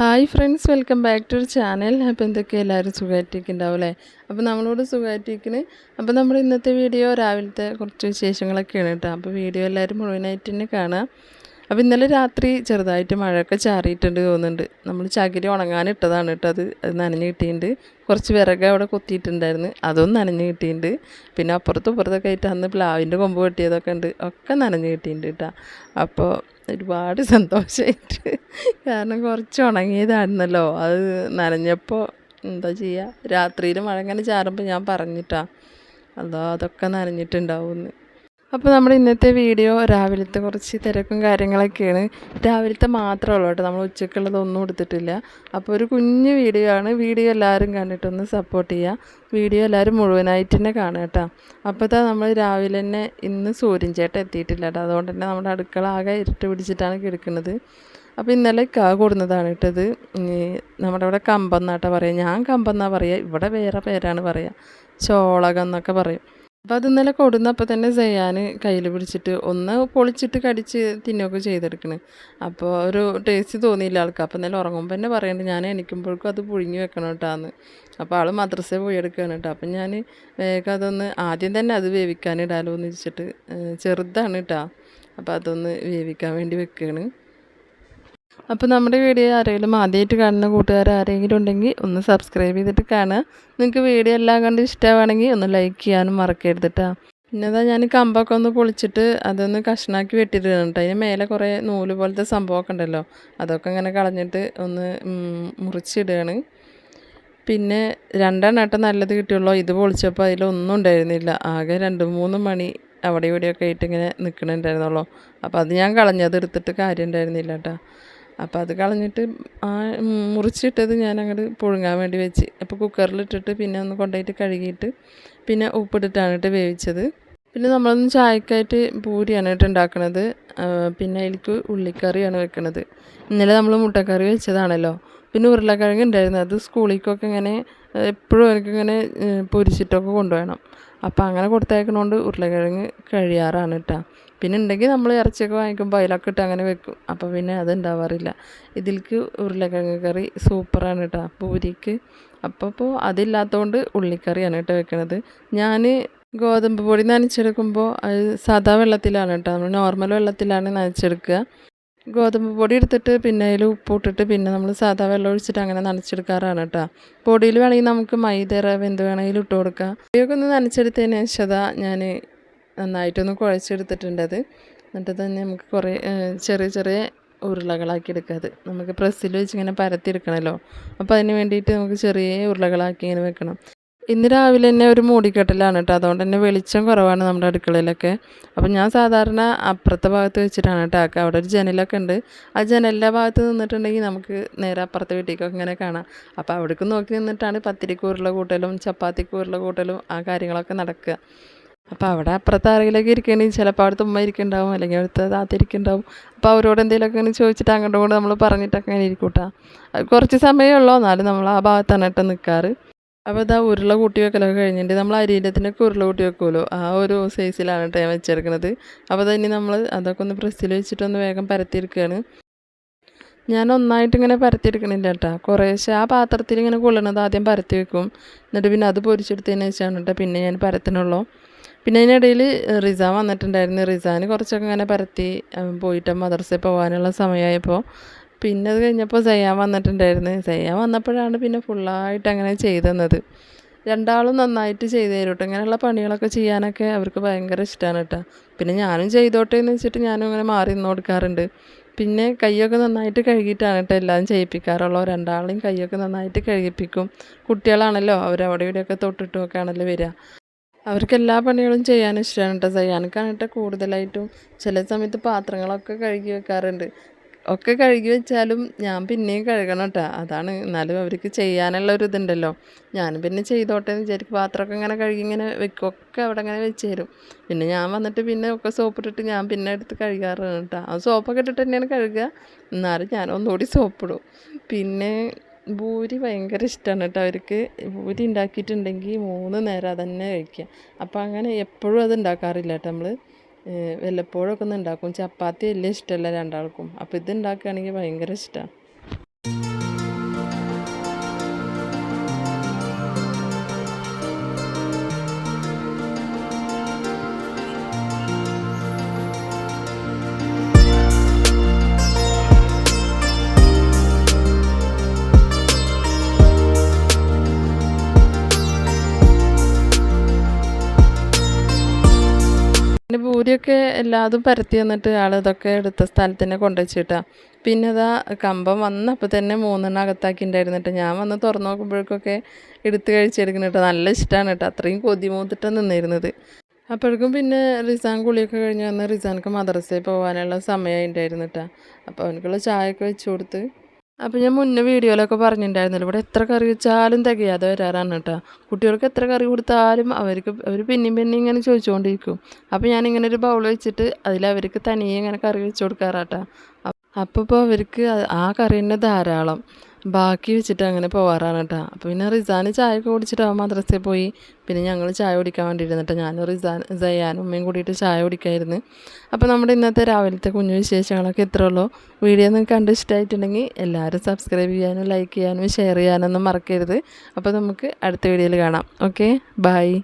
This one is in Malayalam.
Hi friends welcome back to channel അപ്പോൾ എന്തൊക്കെ എല്ലാവരും സുഖമായിട്ടിരിക്കുന്നുണ്ടാവും അല്ലേ? അപ്പോൾ നമ്മളോട് സുഖമായിട്ടിരിക്കണ് അപ്പോൾ നമ്മുടെ ഇന്നത്തെ വീഡിയോ രാവിലത്തെ കുറച്ച് വിശേഷങ്ങളൊക്കെയാണ് കേട്ടോ. അപ്പോൾ വീഡിയോ എല്ലാവരും മുഴുവനായിട്ട് തന്നെ കാണാം. അപ്പോൾ ഇന്നലെ രാത്രി ചെറുതായിട്ട് മഴയൊക്കെ ചാറിയിട്ടുണ്ട് തോന്നുന്നുണ്ട്. നമ്മൾ ചകിരി ഉണങ്ങാൻ ഇട്ടതാണ് കേട്ടോ അത്. അത് നനഞ്ഞ് കിട്ടിയിട്ടുണ്ട്. കുറച്ച് വിറക് അവിടെ കൊത്തിയിട്ടുണ്ടായിരുന്നു. അതൊന്നും നനഞ്ഞ് കിട്ടിയിട്ടുണ്ട്. പിന്നെ അപ്പുറത്തും ഇപ്പുറത്തൊക്കെ ആയിട്ട് അന്ന് പ്ലാവിന്റെ കൊമ്പ് കെട്ടിയതൊക്കെ ഉണ്ട്. ഒക്കെ നനഞ്ഞ് കിട്ടിയിട്ടുണ്ട് കേട്ടോ. അപ്പോൾ ഒരുപാട് സന്തോഷമായിട്ട് കാരണം കുറച്ച് ഉണങ്ങിയതായിരുന്നല്ലോ. അത് നനഞ്ഞപ്പോൾ എന്താ ചെയ്യുക രാത്രിയിൽ മഴ ഇങ്ങനെ ചാറുമ്പോൾ ഞാൻ പറഞ്ഞിട്ടാ. അതോ അതൊക്കെ നനഞ്ഞിട്ടുണ്ടാവുമെന്ന് അപ്പോൾ നമ്മുടെ ഇന്നത്തെ വീഡിയോ രാവിലത്തെ കുറച്ച് തിരക്കും കാര്യങ്ങളൊക്കെയാണ്. രാവിലത്തെ മാത്രമേ ഉള്ളൂ കേട്ടോ. നമ്മൾ ഉച്ചക്കുള്ളതൊന്നും എടുത്തിട്ടില്ല അപ്പോൾ ഒരു കുഞ്ഞു വീഡിയോ ആണ്. വീഡിയോ എല്ലാവരും കണ്ടിട്ടൊന്ന് സപ്പോർട്ട് ചെയ്യുക വീഡിയോ എല്ലാവരും മുഴുവനായിട്ട് തന്നെ കാണുക കേട്ടോ. അപ്പോൾ നമ്മൾ രാവിലെ തന്നെ ഇന്ന് സൂര്യൻ ചേട്ടൻ എത്തിയിട്ടില്ല കേട്ടോ. അതുകൊണ്ട് തന്നെ നമ്മുടെ അടുക്കള ആകെ ഇരുട്ട് പിടിച്ചിട്ടാണ് കിടക്കുന്നത്. അപ്പോൾ ഇന്നലെ കാ കൂടുന്നതാണ് കേട്ടത്. നമ്മുടെ ഇവിടെ കമ്പം എന്നാട്ടാ പറയുക ഞാൻ കമ്പം എന്നാണ് പറയുക ഇവിടെ വേറെ പേരാണ് പറയുക ചോളകം എന്നൊക്കെ പറയും. അപ്പോൾ അത് ഇന്നലെ കൊടുന്നപ്പോൾ തന്നെ ചെയ്യാൻ കയ്യിൽ പിടിച്ചിട്ട് ഒന്ന് പൊളിച്ചിട്ട് കടിച്ച് തിന്നൊക്കെ ചെയ്തെടുക്കണ്. അപ്പോൾ ഒരു ടേസ്റ്റ് തോന്നിയില്ല ആൾക്ക്. അപ്പോൾ ഇന്നലെ ഉറങ്ങുമ്പോൾ തന്നെ പറയുന്നുണ്ട് ഞാൻ എണീക്കുമ്പോഴേക്കും അത് പുഴുങ്ങി വെക്കണം കേട്ടാന്ന്. അപ്പോൾ ആൾ മദ്രസയിൽ പോയി എടുക്കുകയാണ് കേട്ടോ. അപ്പം ഞാൻ വേഗം അതൊന്ന് ആദ്യം തന്നെ അത് വേവിക്കാനിടാലോ എന്ന് വെച്ചിട്ട് ചെറുതാണ് കേട്ടോ. അപ്പോൾ അതൊന്ന് വേവിക്കാൻ വേണ്ടി വെക്കുകയാണ് അപ്പോൾ നമ്മുടെ വീഡിയോ ആരെങ്കിലും ആദ്യമായിട്ട് കാണുന്ന കൂട്ടുകാർ ആരെങ്കിലും ഉണ്ടെങ്കിൽ ഒന്ന് സബ്സ്ക്രൈബ് ചെയ്തിട്ട് കാണുക. നിങ്ങൾക്ക് വീഡിയോ എല്ലാം കണ്ട് ഇഷ്ടമാണെങ്കിൽ ഒന്ന് ലൈക്ക് ചെയ്യാനും മറക്കരുത് പിന്നെ അതാ ഞാൻ കമ്പൊക്കെ ഒന്ന് പൊളിച്ചിട്ട് അതൊന്ന് കഷ്ണാക്കി വെട്ടിയിട്ടുണ്ട് അതിന് മേലെ കുറേ നൂൽ പോലത്തെ സംഭവമൊക്കെ ഉണ്ടല്ലോ. അതൊക്കെ ഇങ്ങനെ കളഞ്ഞിട്ട് ഒന്ന് മുറിച്ചിടുകയാണ്. പിന്നെ രണ്ടെണ്ണട്ടം നല്ലത് കിട്ടിയുള്ളൂ. ഇത് പൊളിച്ചപ്പോൾ അതിലൊന്നും ഉണ്ടായിരുന്നില്ല. ആകെ രണ്ട് മൂന്ന് മണി അവിടെ ഇവിടെയൊക്കെ ആയിട്ട് ഇങ്ങനെ നിൽക്കണുണ്ടായിരുന്നുള്ളൂ അപ്പോൾ അത് ഞാൻ കളഞ്ഞത് എടുത്തിട്ട് കാര്യം ഉണ്ടായിരുന്നില്ല കേട്ടോ അപ്പോൾ അത് കളഞ്ഞിട്ട് ആ മുറിച്ചിട്ടത് ഞാൻ അങ്ങോട്ട് പുഴുങ്ങാൻ വേണ്ടി വെച്ച്. അപ്പോൾ കുക്കറിലിട്ടിട്ട് പിന്നെ ഒന്ന് കൊണ്ടുപോയിട്ട് കഴുകിയിട്ട് പിന്നെ ഉപ്പിട്ടിട്ടാണ് ഇട്ട് വേവിച്ചത്. പിന്നെ നമ്മളൊന്ന് ചായക്കായിട്ട് പൂരിയാണ് ഇട്ട് ഉണ്ടാക്കുന്നത് പിന്നെ അതിലേക്ക് ഉള്ളിക്കറിയാണ് വെക്കുന്നത് ഇന്നലെ നമ്മൾ മുട്ടക്കറി വെച്ചതാണല്ലോ. പിന്നെ ഉരുളക്കിഴങ്ങ് ഉണ്ടായിരുന്നു. അത് സ്കൂളിലേക്കൊക്കെ ഇങ്ങനെ എപ്പോഴും എനിക്കിങ്ങനെ പൊരിച്ചിട്ടൊക്കെ കൊണ്ടുപോകണം. അപ്പോൾ അങ്ങനെ കൊടുത്തയക്കണോണ്ട് ഉരുളക്കിഴങ്ങ് കഴിയാറാണ് കേട്ടോ പിന്നെ ഉണ്ടെങ്കിൽ നമ്മൾ ഇറച്ചിയൊക്കെ വാങ്ങിക്കുമ്പോൾ അതിലൊക്കെ ഇട്ട് അങ്ങനെ വെക്കും. അപ്പോൾ പിന്നെ അത് ഉണ്ടാവാറില്ല ഇതിലേക്ക് ഉരുളക്കിഴങ്ങ് കറി സൂപ്പറാണ് കേട്ടോ പൂരിക്ക്. അപ്പോൾ അപ്പോൾ അതില്ലാത്തതുകൊണ്ട് ഉള്ളിക്കറിയാണ് കേട്ടോ വെക്കണത്. ഞാൻ ഗോതമ്പ് പൊടി നനച്ചെടുക്കുമ്പോൾ അത് സാധാ വെള്ളത്തിലാണ് കേട്ടോ നമ്മൾ നോർമൽ വെള്ളത്തിലാണ് നനച്ചെടുക്കുക. ഗോതമ്പ് പൊടി എടുത്തിട്ട് പിന്നെ അതിൽ ഉപ്പിട്ടിട്ട് പിന്നെ നമ്മൾ സാധാ വെള്ളം ഒഴിച്ചിട്ട് അങ്ങനെ നനച്ചെടുക്കാറാണ് കേട്ടോ പൊടിയിൽ വേണമെങ്കിൽ നമുക്ക് മൈദ റവ എന്ത് വേണമെങ്കിലും ഇട്ട് കൊടുക്കാം. ഇവയൊക്കെ ഒന്ന് നനച്ചെടുത്തതിന് ശേഷം ഞാൻ നന്നായിട്ടൊന്ന് കുഴച്ചെടുത്തിട്ടുണ്ട് അത്. എന്നിട്ട് തന്നെ നമുക്ക് കുറേ ചെറിയ ചെറിയ ഉരുളകളാക്കി എടുക്കുക അത്. നമുക്ക് പ്രസ്സിൽ വെച്ച് ഇങ്ങനെ പരത്തിയെടുക്കണമല്ലോ. അപ്പോൾ അതിന് വേണ്ടിയിട്ട് നമുക്ക് ചെറിയ ഉരുളകളാക്കി ഇങ്ങനെ വെക്കണം. ഇന്ന് രാവിലെ തന്നെ ഒരു മൂടിക്കെട്ടലാണ് കേട്ടോ. അതുകൊണ്ട് തന്നെ വെളിച്ചം കുറവാണ് നമ്മുടെ അടുക്കളയിലൊക്കെ. അപ്പോൾ ഞാൻ സാധാരണ അപ്പുറത്തെ ഭാഗത്ത് വെച്ചിട്ടാണ് കേട്ടോ അവിടെ ഒരു ജനലൊക്കെ ഉണ്ട്. ആ ജനലിന്റെ ഭാഗത്ത് നിന്നിട്ടുണ്ടെങ്കിൽ നമുക്ക് നേരെ അപ്പുറത്തെ വീട്ടിലേക്കൊക്കെ ഇങ്ങനെ കാണാം. അപ്പോൾ അവിടേക്ക് നോക്കി നിന്നിട്ടാണ് പത്തിരിക്കൂറുള്ള കൂട്ടലും ചപ്പാത്തിക്കൂറുള്ള കൂട്ടലും ആ കാര്യങ്ങളൊക്കെ നടക്കുക. അപ്പോൾ അവിടെ അപ്പുറത്ത് ആരെങ്കിലൊക്കെ ഇരിക്കുകയാണെങ്കിൽ ചിലപ്പോൾ അവിടുത്തെ ഉമ്മ ഇരിക്കുന്നുണ്ടാവും അല്ലെങ്കിൽ അവിടുത്തെ താത്ത ഇരിക്കുന്നുണ്ടാവും അപ്പോൾ അവരോട് എന്തെങ്കിലുമൊക്കെ ഇങ്ങനെ ചോദിച്ചിട്ട് അങ്ങോട്ടും ഇങ്ങോട്ടും നമ്മൾ പറഞ്ഞിട്ടൊക്കെ അങ്ങനെ ഇരിക്കൂട്ടാ കുറച്ച് സമയമേ ഉള്ളൂ എന്നാലും നമ്മൾ ആ ഭാഗത്താണ് കേട്ടോ നിൽക്കാറ് അപ്പോൾ ഇതാ ഉരുള കൂട്ടി വെക്കലൊക്കെ കഴിഞ്ഞിട്ട് നമ്മൾ അരിയിലത്തിനൊക്കെ ഉരുള കൂട്ടി വെക്കുമല്ലോ. ആ ഒരു സൈസിലാണ് കേട്ടോ ഞാൻ വെച്ചെടുക്കുന്നത്. അപ്പോൾ തന്നെ നമ്മൾ അതൊക്കെ ഒന്ന് പ്രസ്സിൽ വെച്ചിട്ടൊന്ന് വേഗം പരത്തിയെടുക്കുകയാണ് ഞാൻ ഒന്നായിട്ട് ഇങ്ങനെ പരത്തിയെടുക്കണില്ല കേട്ടോ കുറേശ്ശെ ആ പാത്രത്തിൽ ഇങ്ങനെ കൊള്ളണത് ആദ്യം പരത്തി വെക്കും. എന്നിട്ട് പിന്നെ അത് പൊരിച്ചെടുത്തതിന് ശേഷമാണ് കേട്ടോ പിന്നെ ഞാൻ പരത്തണുള്ളൂ. പിന്നെ അതിനിടയിൽ റിസ വന്നിട്ടുണ്ടായിരുന്നു. റിസാന് കുറച്ചൊക്കെ ഇങ്ങനെ പരത്തി പോയിട്ട് മദർസയിൽ പോകാനുള്ള സമയമായപ്പോൾ പിന്നെ അത് കഴിഞ്ഞപ്പോൾ സയ്യാൻ വന്നിട്ടുണ്ടായിരുന്നു. സയ്യാൻ വന്നപ്പോഴാണ് പിന്നെ ഫുള്ളായിട്ട് അങ്ങനെ ചെയ്തെന്നത് രണ്ടാളും നന്നായിട്ട് ചെയ്തു തരും കേട്ടോ ഇങ്ങനെയുള്ള പണികളൊക്കെ ചെയ്യാനൊക്കെ അവർക്ക് ഭയങ്കര ഇഷ്ടമാണ് കേട്ടോ പിന്നെ ഞാനും ചെയ്തോട്ടെ എന്ന് വെച്ചിട്ട് ഞാനും ഇങ്ങനെ മാറി നിന്ന് കൊടുക്കാറുണ്ട്. പിന്നെ കൈയൊക്കെ നന്നായിട്ട് കഴുകിയിട്ടാണ് കേട്ടോ എല്ലാം ചെയ്യിപ്പിക്കാറുള്ളൂ രണ്ടാളെയും കൈയൊക്കെ നന്നായിട്ട് കഴുകിപ്പിക്കും. കുട്ടികളാണല്ലോ അവരവിടെ ഇവിടെയൊക്കെ തൊട്ടിട്ടുമൊക്കെ ആണല്ലോ വരിക. അവർക്ക് എല്ലാ പണികളും ചെയ്യാൻ ഇഷ്ടമാണ് കേട്ടോ ചെയ്യാനൊക്കെയാണ് കേട്ടോ കൂടുതലായിട്ടും ചില സമയത്ത് പാത്രങ്ങളൊക്കെ കഴുകി വെക്കാറുണ്ട്. ഒക്കെ കഴുകി വെച്ചാലും ഞാൻ പിന്നെയും കഴുകണം കേട്ടോ അതാണ് എന്നാലും അവർക്ക് ചെയ്യാനുള്ള ഒരു ഇതുണ്ടല്ലോ. ഞാൻ പിന്നെ ചെയ്തോട്ടെ എന്ന് വിചാരിക്കും. പാത്രമൊക്കെ ഇങ്ങനെ കഴുകി ഇങ്ങനെ വെക്കും. ഒക്കെ അവിടെ ഇങ്ങനെ വെച്ച് തരും. പിന്നെ ഞാൻ വന്നിട്ട് പിന്നെ ഒക്കെ സോപ്പിട്ടിട്ട് ഞാൻ പിന്നെ എടുത്ത് കഴുകാറാണ് കേട്ടോ ആ സോപ്പൊക്കെ ഇട്ടിട്ട് തന്നെയാണ് കഴുകുക. എന്നാലും ഞാൻ ഒന്നുകൂടി സോപ്പിടും. പിന്നെ ഭൂരി ഭയങ്കര ഇഷ്ടമാണ് കേട്ടോ. അവർക്ക് ഭൂരി ഉണ്ടാക്കിയിട്ടുണ്ടെങ്കിൽ മൂന്ന് നേരം അതന്നെ കഴിക്കുക. അപ്പോൾ അങ്ങനെ എപ്പോഴും അത് ഉണ്ടാക്കാറില്ല കേട്ടോ നമ്മൾ വല്ലപ്പോഴൊക്കെ ഒന്ന് ഉണ്ടാക്കും. ചപ്പാത്തി വലിയ ഇഷ്ടമല്ല രണ്ടാൾക്കും. അപ്പോൾ ഇത് ഉണ്ടാക്കുകയാണെങ്കിൽ ഭയങ്കര ഇഷ്ടമാണ് പിന്നെ പൂരിയൊക്കെ എല്ലാതും പരത്തി വന്നിട്ട് ആൾ ഇതൊക്കെ എടുത്ത സ്ഥലത്ത് തന്നെ കൊണ്ടുവച്ചിട്ടാ. പിന്നെ അതാ കമ്പം വന്നപ്പോൾ തന്നെ മൂന്നെണ്ണം അകത്താക്കി ഉണ്ടായിരുന്നിട്ട് ഞാൻ വന്ന് തുറന്നു നോക്കുമ്പോഴേക്കൊക്കെ എടുത്ത് കഴിച്ചെടുക്കണം കേട്ടോ നല്ല ഇഷ്ടമാണ് കേട്ടോ. അത്രയും കൊതി മൂത്തിട്ടാണ് നിന്നിരുന്നത്. അപ്പോഴേക്കും പിന്നെ റിസാൻ കുളിയൊക്കെ കഴിഞ്ഞ് വന്ന് റിസാൻക്ക് മദ്രസയിൽ പോകാനുള്ള സമയമായി ഉണ്ടായിരുന്നു അപ്പോൾ അവനക്കുള്ള ചായയൊക്കെ വെച്ച് കൊടുത്ത് അപ്പോൾ ഞാൻ മുന്നേ വീഡിയോയിലൊക്കെ പറഞ്ഞിട്ടുണ്ടായിരുന്നല്ലോ ഇവിടെ എത്ര കറി വെച്ചാലും തികയാതെ വരാറാണ് കേട്ടോ. കുട്ടികൾക്ക് എത്ര കറി കൊടുത്താലും അവർക്ക് അവർ പിന്നെയും പിന്നെയും ഇങ്ങനെ ചോദിച്ചുകൊണ്ടിരിക്കും. അപ്പോൾ ഞാനിങ്ങനെ ഒരു ബൗൾ വെച്ചിട്ട് അതിലവർക്ക് തനിയെ ഇങ്ങനെ കറി വെച്ച് കൊടുക്കാറാട്ടാ. അപ്പോൾ ഇപ്പോൾ അവർക്ക് ആ- കറി തന്നെ ധാരാളം. ബാക്കി വെച്ചിട്ട് അങ്ങനെ പോവാറാണ് കേട്ടോ അപ്പോൾ പിന്നെ റിസാന് ചായ ഒക്കെ കുടിച്ചിട്ട് അവൻ മദ്രസയിൽ പോയി. പിന്നെ ഞങ്ങൾ ചായ കുടിക്കാൻ വേണ്ടി ഇരുന്നിട്ട് ഞാനും റിസാൻ സയ്യാനും ഉമ്മയും കൂടിയിട്ട് ചായ കുടിക്കായിരുന്നു. അപ്പോൾ നമ്മുടെ ഇന്നത്തെ രാവിലത്തെ കുഞ്ഞു വിശേഷങ്ങളൊക്കെ ഇത്രേ ഉള്ളൂ. വീഡിയോ നിങ്ങൾക്ക് കണ്ട് ഇഷ്ടമായിട്ടുണ്ടെങ്കിൽ എല്ലാവരും സബ്സ്ക്രൈബ് ചെയ്യാനും ലൈക്ക് ചെയ്യാനും ഷെയർ ചെയ്യാനൊന്നും മറക്കരുത്. അപ്പോൾ നമുക്ക് അടുത്ത വീഡിയോയിൽ കാണാം. ഓക്കെ? ബൈ.